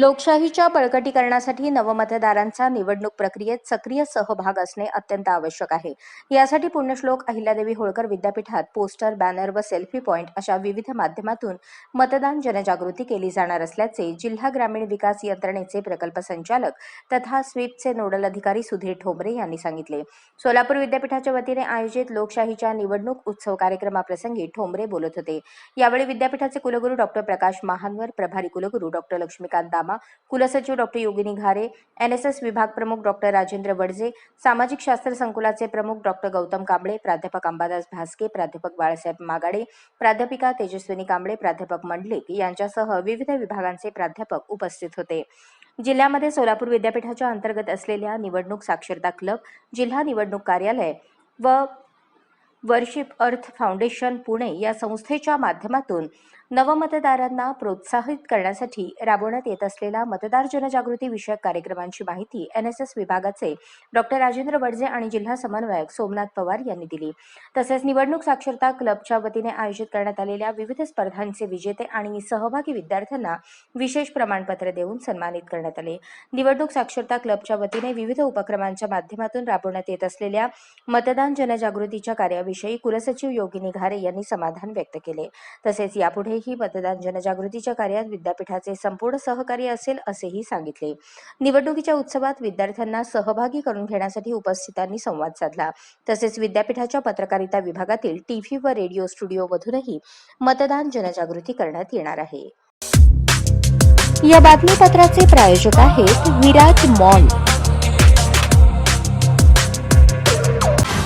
लोकशाहीच्या बळकटीकरणासाठी नवमतदारांचा निवडणूक प्रक्रियेत सक्रिय सहभाग असणे अत्यंत आवश्यक आहे. यासाठी पुण्यश्लोक अहिल्यादेवी होळकर विद्यापीठात पोस्टर बॅनर व सेल्फी पॉइंट अशा विविध माध्यमातून मतदान जनजागृती केली जाणार असल्याचे जिल्हा ग्रामीण विकास यंत्रणेचे प्रकल्प संचालक तथा स्वीपचे नोडल अधिकारी सुधीर ठोंबरे यांनी सांगितले. सोलापूर विद्यापीठाच्या वतीने आयोजित लोकशाहीच्या निवडणूक उत्सव कार्यक्रमाप्रसंगी ठोंबरे बोलत होते. यावेळी विद्यापीठाचे कुलगुरू डॉक्टर प्रकाश महानवर प्रभारी कुलगुरू डॉक्टर लक्ष्मीकांत दामा कुलसचिव doctor Yogini Ghare N S S विभाग प्रमुख डॉक्टर राजेंद्र वडजे सामाजिक शास्त्र संकुलाचे प्रमुख डॉक्टर गौतम कांबळे प्राध्यापक अंबादास भास्के प्राध्यापक बाळासाहेब मागाडे प्राध्यापिका तेजस्विनी कांबळे प्राध्यापक मंडलिक यांच्यासह विविध विभागांचे प्राध्यापक उपस्थित होते. जिल्ह्यामध्ये सोलापूर विद्यापीठाच्या अंतर्गत असलेल्या निवडणूक साक्षरता क्लब जिल्हा निवडणूक कार्यालय व वर्शिप अर्थ फाउंडेशन पुणे या संस्थेच्या माध्यमातून नवमतदारांना प्रोत्साहित करण्यासाठी राबवण्यात येत असलेला मतदार जनजागृती विषयक कार्यक्रमांची माहिती एन एस एस विभागाचे डॉक्टर राजेंद्र वडजे आणि जिल्हा समन्वयक सोमनाथ पवार यांनी दिली. तसेच निवडणूक साक्षरता क्लबच्या वतीने आयोजित करण्यात आलेल्या विविध स्पर्धांचे विजेते आणि सहभागी विद्यार्थ्यांना विशेष प्रमाणपत्र देऊन सन्मानित करण्यात आले. निवडणूक साक्षरता क्लबच्या वतीने विविध उपक्रमांच्या माध्यमातून राबवण्यात येत असलेल्या मतदान जनजागृतीच्या याविषयी कुलसचिव योगिनी घारे यांनी समाधान व्यक्त केले. तसेच यापुढेही मतदान जनजागृतीच्या कार्यात विद्यापीठाचे संपूर्ण सहकार्य असेल असेही सांगितले. निवडणुकीच्या उत्सवात विद्यार्थ्यांना सहभागी करून घेण्यासाठी उपस्थितांनी संवाद साधला. तसेच विद्यापीठाच्या पत्रकारिता विभागातील टीव्ही व रेडिओ स्टुडिओमधूनही मतदान जनजागृती करण्यात येणार आहे. या बातमीपत्राचे प्रायोजक आहेत विराज मॉल